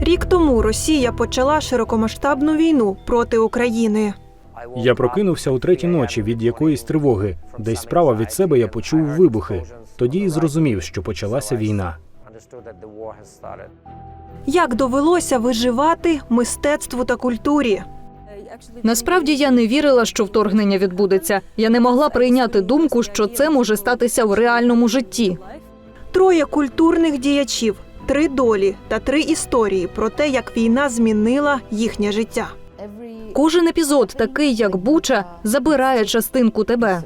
Рік тому Росія почала широкомасштабну війну проти України. Я прокинувся у третій ночі від якоїсь тривоги. Десь справа від себе я почув вибухи. Тоді і зрозумів, що почалася війна. Як довелося виживати мистецтву та культурі? Насправді я не вірила, що вторгнення відбудеться. Я не могла прийняти думку, що це може статися в реальному житті. Троє культурних діячів, три долі та три історії про те, як війна змінила їхнє життя. Кожен епізод, такий як Буча, забирає частинку тебе.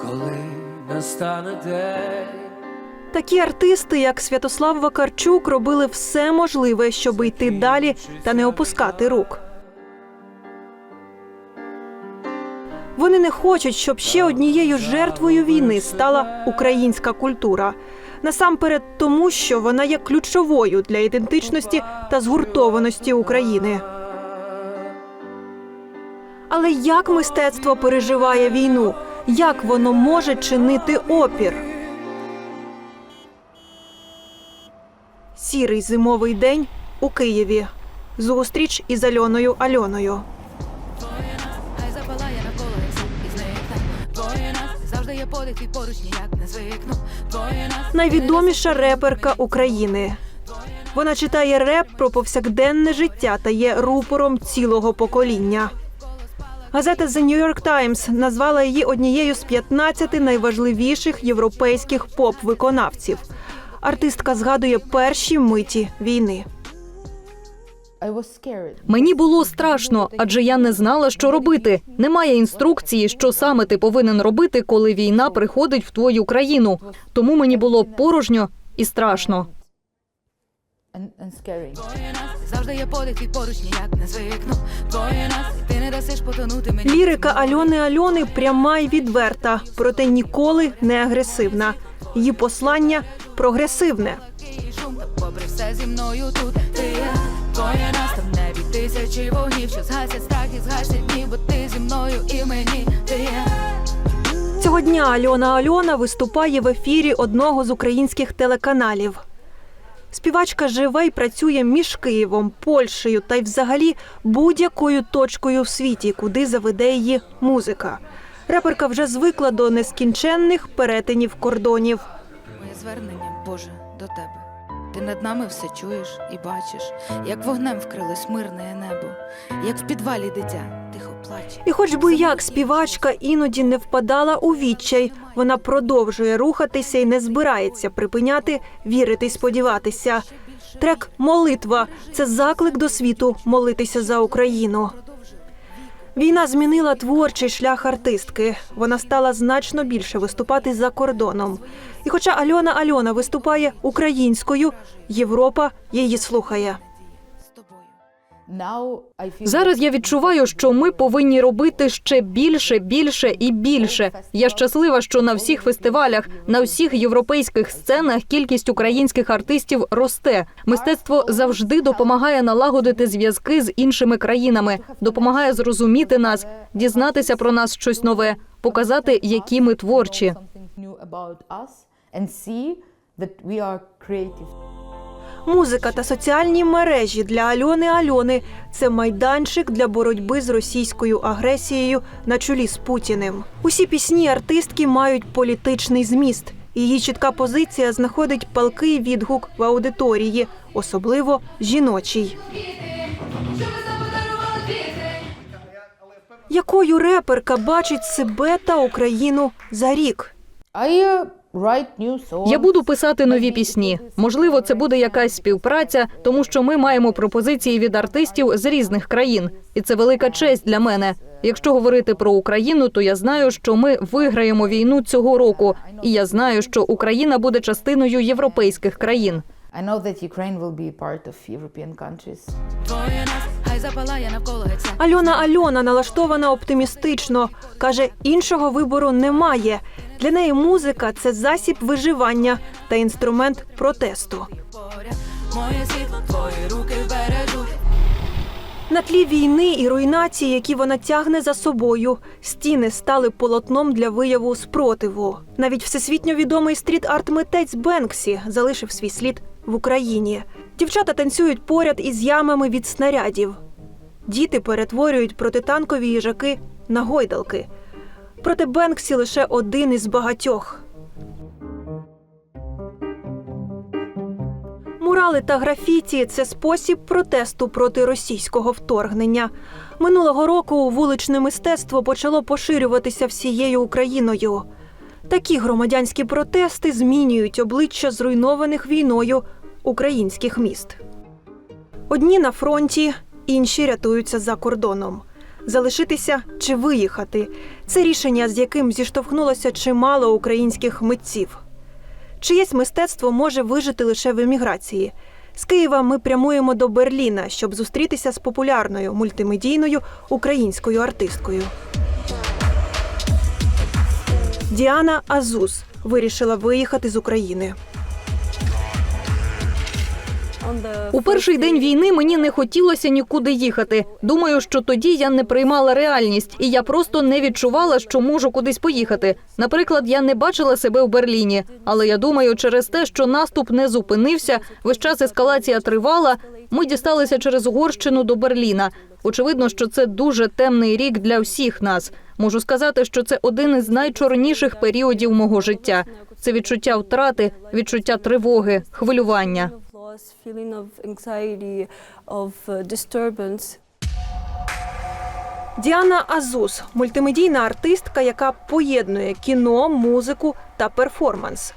коли настане день. Такі артисти, як Святослав Вакарчук, робили все можливе, щоб йти далі та не опускати рук. Вони не хочуть, щоб ще однією жертвою війни стала українська культура. Насамперед, тому що вона є ключовою для ідентичності та згуртованості України. Але як мистецтво переживає війну? Як воно може чинити опір? Сірий зимовий день у Києві. Зустріч із Альоною Альоною. Найвідоміша реперка України. Вона читає реп про повсякденне життя та є рупором цілого покоління. Газета The New York Times назвала її однією з 15 найважливіших європейських поп-виконавців. Артистка згадує перші миті війни. Мені було страшно, адже я не знала, що робити. Немає інструкції, що саме ти повинен робити, коли війна приходить в твою країну. Тому мені було порожньо і страшно. Завжди є подих і поруч ніяк не звикну Двоє нас ти не дасиш потонути мені Лірика Альони Альони пряма й відверта, проте ніколи не агресивна. Її послання прогресивне. І попри все зі мною тут ти є Двоє нас там небі тисячі вогнів Що згасять страх і згасять дні Бо ти зі мною і мені ти є Цього дня Альона Альона виступає в ефірі одного з українських телеканалів. Співачка живе й працює між Києвом, Польщею та й взагалі будь-якою точкою в світі, куди заведе її музика. Реперка вже звикла до нескінченних перетинів кордонів. Звернення, Боже, до тебе. Ти над нами все чуєш і бачиш, як вогнем вкрилось мирне небо, як в підвалі дитя тихо плаче. І хоч би як співачка іноді не впадала у відчай, вона продовжує рухатися і не збирається припиняти вірити й сподіватися. Трек Молитва це заклик до світу молитися за Україну. Війна змінила творчий шлях артистки. Вона стала значно більше виступати за кордоном. І хоча Альона Альона виступає українською, Європа її слухає. Зараз я відчуваю, що ми повинні робити ще більше, більше і більше. Я щаслива, що на всіх фестивалях, на всіх європейських сценах кількість українських артистів росте. Мистецтво завжди допомагає налагодити зв'язки з іншими країнами, допомагає зрозуміти нас, дізнатися про нас щось нове, показати, які ми творчі. Музика та соціальні мережі для Альони Альони це майданчик для боротьби з російською агресією на чолі з Путіним. Усі пісні артистки мають політичний зміст. Її чітка позиція знаходить палкий відгук в аудиторії, особливо жіночій. Якою реперка бачить себе та Україну за рік? Я буду писати нові пісні. Можливо, це буде якась співпраця, тому що ми маємо пропозиції від артистів з різних країн, і це велика честь для мене. Якщо говорити про Україну, то я знаю, що ми виграємо війну цього року, і я знаю, що Україна буде частиною європейських країн. I know that Ukraine will be part of European countries. Двоє нас, хай запалає навколо Альона Альона налаштована оптимістично. каже, іншого вибору немає. Для неї музика це засіб виживання та інструмент протесту. моє світло, твої руки бережуть. На тлі війни і руйнації, які вона тягне за собою, стіни стали полотном для вияву спротиву. Навіть всесвітньо відомий стріт-арт-митець Бенксі залишив свій слід в Україні. Дівчата танцюють поряд із ямами від снарядів. Діти перетворюють протитанкові їжаки на гойдалки. Проте Бенксі лише один із багатьох. Мурали та графіті це спосіб протесту проти російського вторгнення. Минулого року вуличне мистецтво почало поширюватися всією Україною. Такі громадянські протести змінюють обличчя зруйнованих війною українських міст. Одні на фронті, інші рятуються за кордоном. Залишитися чи виїхати це рішення, з яким зіштовхнулося чимало українських митців. Чиєсь мистецтво може вижити лише в еміграції. З Києва ми прямуємо до Берліна, щоб зустрітися з популярною мультимедійною українською артисткою. Діана Азуз вирішила виїхати з України. У перший день війни мені не хотілося нікуди їхати. Думаю, що тоді я не приймала реальність, і я просто не відчувала, що можу кудись поїхати. Наприклад, я не бачила себе в Берліні, але я думаю, через те, що наступ не зупинився, весь час ескалація тривала. Ми дісталися через Угорщину до Берліна. Очевидно, що це дуже темний рік для всіх нас. Можу сказати, що це один із найчорніших періодів мого життя. Це відчуття втрати, відчуття тривоги, хвилювання. Loss, feeling of anxiety, of uh, disturbance. Діана Азуз мультимедійна артистка, яка поєднує кіно, музику та перформанс.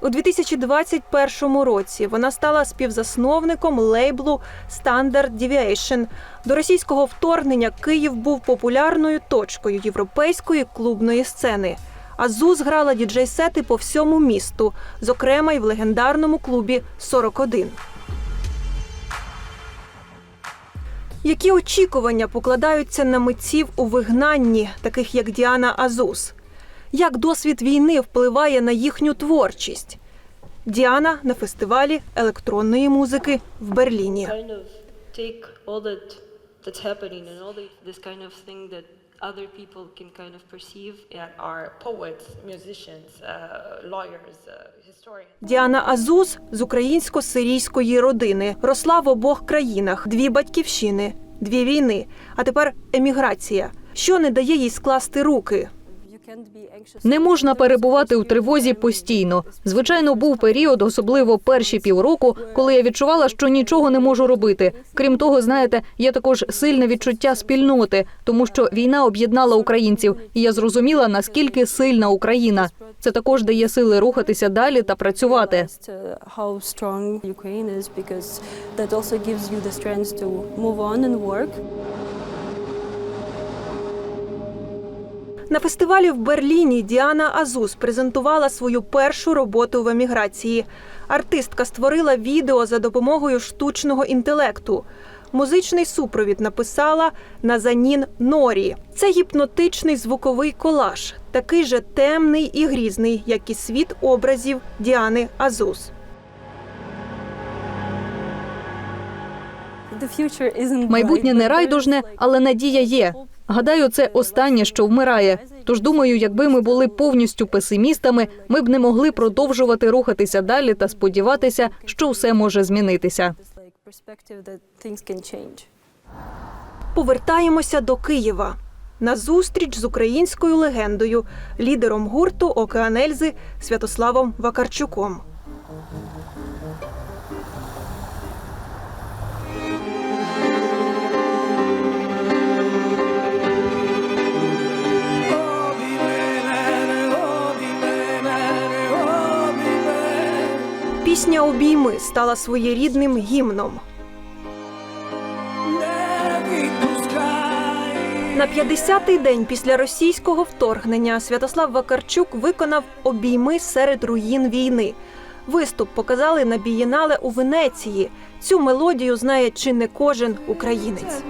У 2021 році вона стала співзасновником лейблу Standard Deviation. До російського вторгнення Київ був популярною точкою європейської клубної сцени. Азуз грала діджей-сети по всьому місту, зокрема й в легендарному клубі 41. Які очікування покладаються на митців у вигнанні, таких як Діана Азуз? Як досвід війни впливає на їхню творчість? Діана на фестивалі електронної музики в Берліні. Other people can kind of perceive and are poets, musicians, uh, lawyers, uh, historians. Діана Азуз з українсько-сирійської родини росла в обох країнах: дві батьківщини, дві війни, а тепер еміграція. Що не дає їй скласти руки? Не можна перебувати у тривозі постійно. Звичайно, був період, особливо перші півроку, коли я відчувала, що нічого не можу робити. Крім того, знаєте, є також сильне відчуття спільноти, тому що війна об'єднала українців, і я зрозуміла, наскільки сильна Україна. Це також дає сили рухатися далі та працювати. Ukraine is because that also gives you the strength to move on and work. На фестивалі в Берліні Діана Азуз презентувала свою першу роботу в еміграції. Артистка створила відео за допомогою штучного інтелекту. Музичний супровід написала Назанін Норі. Це гіпнотичний звуковий колаж, такий же темний і грізний, як і світ образів Діани. The Майбутнє не райдужне, але надія є. Гадаю, це останнє, що вмирає. Тож думаю, якби ми були повністю песимістами, ми б не могли продовжувати рухатися далі та сподіватися, що все може змінитися. Повертаємося до Києва. На зустріч з українською легендою, лідером гурту Океан Ельзи Святославом Вакарчуком. Пісня Обійми стала своєрідним гімном. На 50-й день після російського вторгнення Святослав Вакарчук виконав обійми серед руїн війни. Виступ показали на бієнале у Венеції. Цю мелодію знає чи не кожен українець.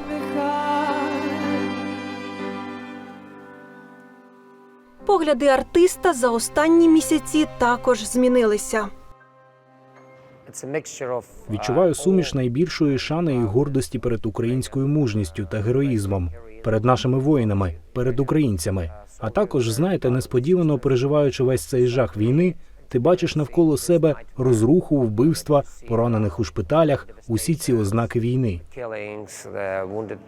Погляди артиста за останні місяці також змінилися. Відчуваю суміш найбільшої шани і гордості перед українською мужністю та героїзмом, перед нашими воїнами, перед українцями. А також, знаєте, несподівано переживаючи весь цей жах війни, ти бачиш навколо себе розруху, вбивства, поранених у шпиталях, усі ці ознаки війни. killings, the wounded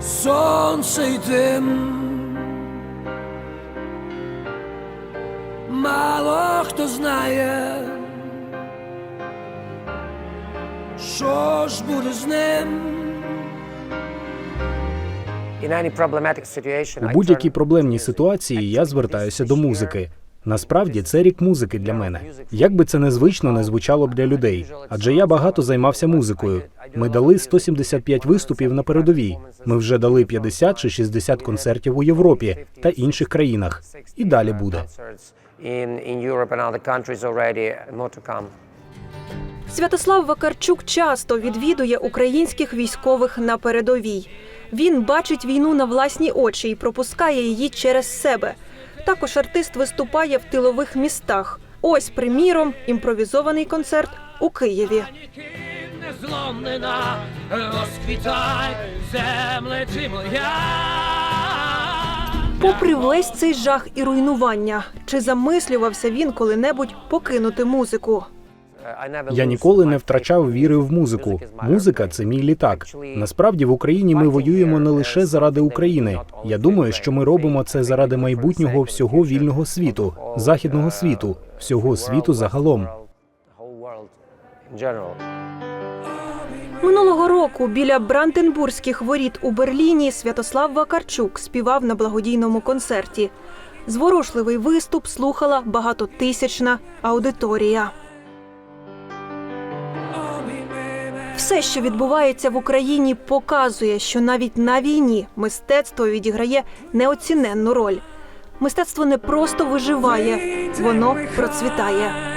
сонце й дим. Мало хто знає, що ж буде з ним. In any problematic У будь-якій проблемній ситуації я звертаюся до музики. Насправді це рік музики для мене. Як би це незвично не звучало б для людей, адже я багато займався музикою. Ми дали 175 виступів на передовій. Ми вже дали 50 чи 60 концертів у Європі та інших країнах. І далі буде. Святослав Вакарчук часто відвідує українських військових на передовій. Він бачить війну на власні очі і пропускає її через себе. Також артист виступає в тилових містах. Ось, приміром, імпровізований концерт у Києві. не зломлена, розквітай, земле моя. Попри весь цей жах і руйнування, чи замислювався він коли-небудь покинути музику? Я ніколи не втрачав віри в музику. Музика це мій літак. Насправді в Україні ми воюємо не лише заради України. Я думаю, що ми робимо це заради майбутнього всього вільного світу, західного світу, всього світу загалом. Минулого року біля Бранденбурзьких воріт у Берліні Святослав Вакарчук співав на благодійному концерті. Зворушливий виступ слухала багатотисячна аудиторія. Все, що відбувається в Україні, показує, що навіть на війні мистецтво відіграє неоціненну роль. Мистецтво не просто виживає, воно процвітає.